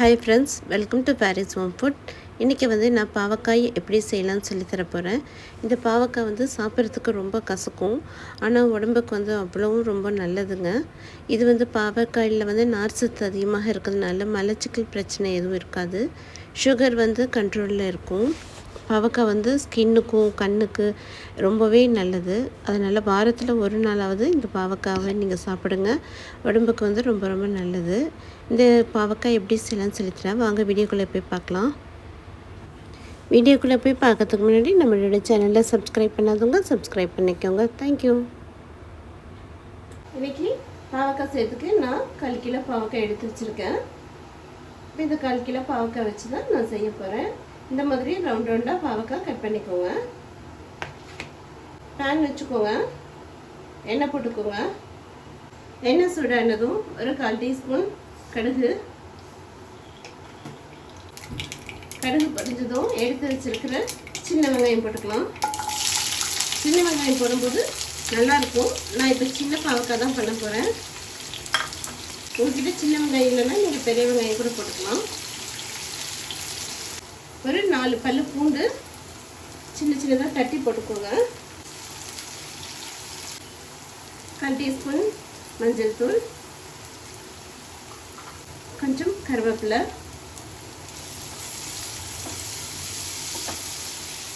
Hi friends welcome to Paris home food இன்றைக்கி வந்து நான் பாவக்காய் எப்படி செய்யலாம்னு சொல்லித்தர போகிறேன் இந்த பாவக்காய் வந்து சாப்பிட்றதுக்கு ரொம்ப கசக்கும். ஆனால் உடம்புக்கு வந்து அவ்வளவும் ரொம்ப நல்லதுங்க. இது வந்து பாவக்காயில் வந்து நார் சத்து அதிகமாக இருக்கிறதுனால மலச்சிக்கல் பிரச்சனை எதுவும் இருக்காது. சுகர் வந்து கண்ட்ரோலில் இருக்கும். பாவக்காய் வந்து ஸ்கின்னுக்கும் கண்ணுக்கு ரொம்பவே நல்லது. அதனால் வாரத்தில் ஒரு நாளாவது இந்த பாவக்காவை நீங்கள் சாப்பிடுங்க. உடம்புக்கு வந்து ரொம்ப ரொம்ப நல்லது. இந்த பாவக்காய் எப்படி செய்யலாம்னு சொல்லித்தரேன் வாங்க வீடியோக்குள்ளே போய் பார்க்கலாம். வீடியோக்குள்ளே போய் பார்க்கறதுக்கு முன்னாடி நம்மளோட சேனலை சப்ஸ்கிரைப் பண்ணாதவங்க சப்ஸ்கிரைப் பண்ணிக்கோங்க. தேங்க்யூ இன்றைக்கி பாவக்காய் செய்யறதுக்கு நான் கால் கிலோ பாவக்காய் எடுத்து வச்சுருக்கேன். இப்போ இந்த கால் கிலோ பாவக்காய் வச்சு தான் நான் செய்ய போகிறேன் இந்த மாதிரி ரவுண்ட் ரவுண்டாக பாவக்காய் கட் பண்ணிக்கோங்க. பேன் வச்சுக்கோங்க. எண்ணெய் போட்டுக்கோங்க. எண்ணெய் சூடானதும் ஒரு கால் டீஸ்பூன் கடுகு. கடுகு படிஞ்சதும் எடுத்து வச்சிருக்கிற சின்ன வெங்காயம் போட்டுக்கலாம். சின்ன வெங்காயம் போடும்போது நல்லாயிருக்கும் நான் இப்போ சின்ன பாவக்காய் தான் பண்ண போகிறேன் உங்ககிட்ட சின்ன வெங்காயம் இல்லைன்னா நீங்கள் பெரிய வெங்காயம் கூட போட்டுக்கலாம். ஒரு நாலு பல் பூண்டு சின்ன சின்னதாக தட்டி போட்டுக்கோங்க. கால் டீஸ்பூன் மஞ்சள் தூள். கொஞ்சம் கருவேப்பிலை.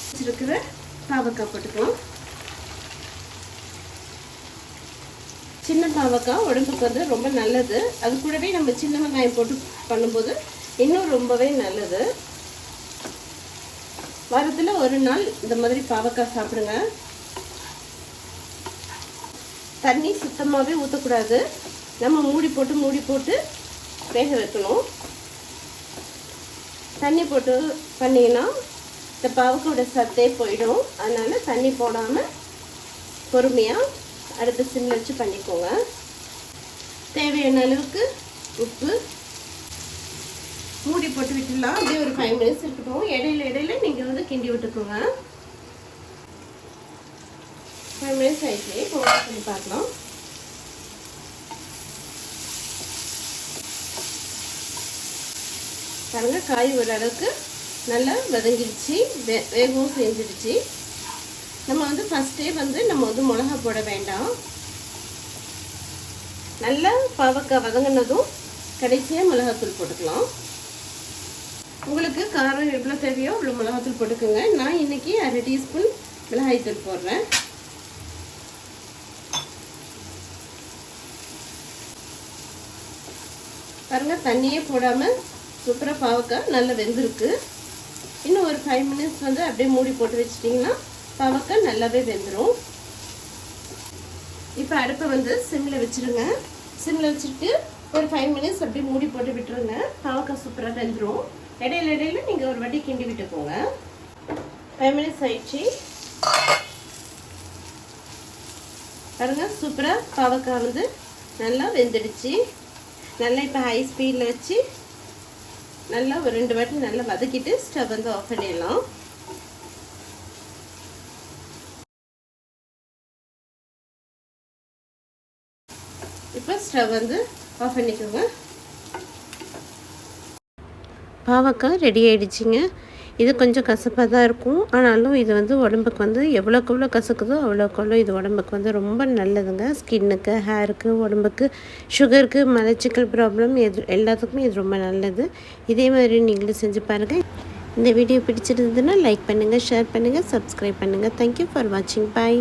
வச்சிருக்கிற பாவக்காய் போட்டுக்கலாம் சின்ன பாவக்காய் உடம்புக்கு வந்து ரொம்ப நல்லது. அது கூடவே நம்ம சின்ன வெங்காயம் போட்டு பண்ணும்போது இன்னும் ரொம்பவே நல்லது. வாரத்தில் ஒரு நாள் இந்த மாதிரி பாவக்காய் சாப்பிடுங்க. தண்ணி சுத்தமாகவே ஊற்றக்கூடாது நம்ம மூடி போட்டு மூடி போட்டு வேக வைக்கணும். தண்ணி போட்டு பண்ணிங்கன்னா இந்த பாவக்காயோட சத்தே போயிடும். அதனால் தண்ணி போடாமல் பொறுமையாக அடுத்த சிம்மில் வச்சு பண்ணிக்கோங்க. தேவையான அளவுக்கு உப்பு மூடி போட்டு விட்டுடலாம். அப்படியே ஒரு ஃபைவ் மினிட்ஸ் இருக்கட்டும். இடையில இடையில நீங்கள் வந்து கிண்டி விட்டுக்கோங்க. ஃபைவ் மினிட்ஸ் ஆயிடுச்சு இப்போ பண்ணி பார்க்கலாம். பாருங்க காய் ஓரளவுக்கு நல்லா வதங்கிடுச்சு. வே வேகவும் செஞ்சிடுச்சு. நம்ம வந்து ஃபஸ்ட்டே வந்து நம்ம வந்து மிளகா போட வேண்டாம். நல்லா பாவக்காய் வதங்கினதும் கடைசியாக மிளகாத்தூள் போட்டுக்கலாம். உங்களுக்கு காரம் எவ்வளோ தேவையோ அவ்வளோ மிளகாத்தூள் போட்டுக்கோங்க. நான் இன்றைக்கி அரை டீஸ்பூன் மிளகாய்த்தூள் போடுறேன். பாருங்கள் தண்ணியே போடாமல் சூப்பராக பாவக்காய் நல்லா வெந்திருக்கு. இன்னும் ஒரு ஃபைவ் மினிட்ஸ் வந்து அப்படியே மூடி போட்டு வச்சிட்டிங்கன்னா பாவக்காய் நல்லாவே வெந்துடும் இப்போ அடுப்பை வந்து சிம்மில் வச்சுருங்க. சிம்மில் வச்சுட்டு ஒரு ஃபைவ் மினிட்ஸ் அப்படியே மூடி போட்டு விட்டுருங்க. பாவக்காய் சூப்பராக வெந்துடும் இடையில இடையில நீங்கள் ஒரு வாட்டி கிண்டி விட்டுக்கோங்க. ஃபைவ் மினிட்ஸ் ஆயிடுச்சு. பாருங்க சூப்பராக பாவக்காய் வந்து நல்லா வெந்துடுச்சு. நல்லா இப்போ ஹை ஸ்பீடில் வச்சு நல்லா ஒரு ரெண்டு வாட்டி நல்லா வதக்கிட்டு ஸ்டவ் வந்து ஆஃப் பண்ணிடலாம். இப்போ ஸ்டவ் வந்து ஆஃப் பண்ணிக்கோங்க. பாவக்காய் ரெடி ஆகிடுச்சிங்க இது கொஞ்சம் கசப்பாக தான் இருக்கும். ஆனாலும் இது வந்து உடம்புக்கு வந்து எவ்வளோக்கு எவ்வளோ கசக்குதோ அவ்வளோக்கு அவ்வளோ இது உடம்புக்கு வந்து ரொம்ப நல்லதுங்க. ஸ்கின்னுக்கு ஹேருக்கு உடம்புக்கு சுகருக்கு மலச்சிக்கல் ப்ராப்ளம் எது எல்லாத்துக்குமே இது ரொம்ப நல்லது. இதே மாதிரி நீங்களும் செஞ்சு பாருங்கள் இந்த வீடியோ பிடிச்சிருந்ததுன்னா லைக் பண்ணுங்கள் ஷேர் பண்ணுங்கள் சப்ஸ்கிரைப் பண்ணுங்கள் தேங்க்யூ ஃபார் வாட்சிங் பாய்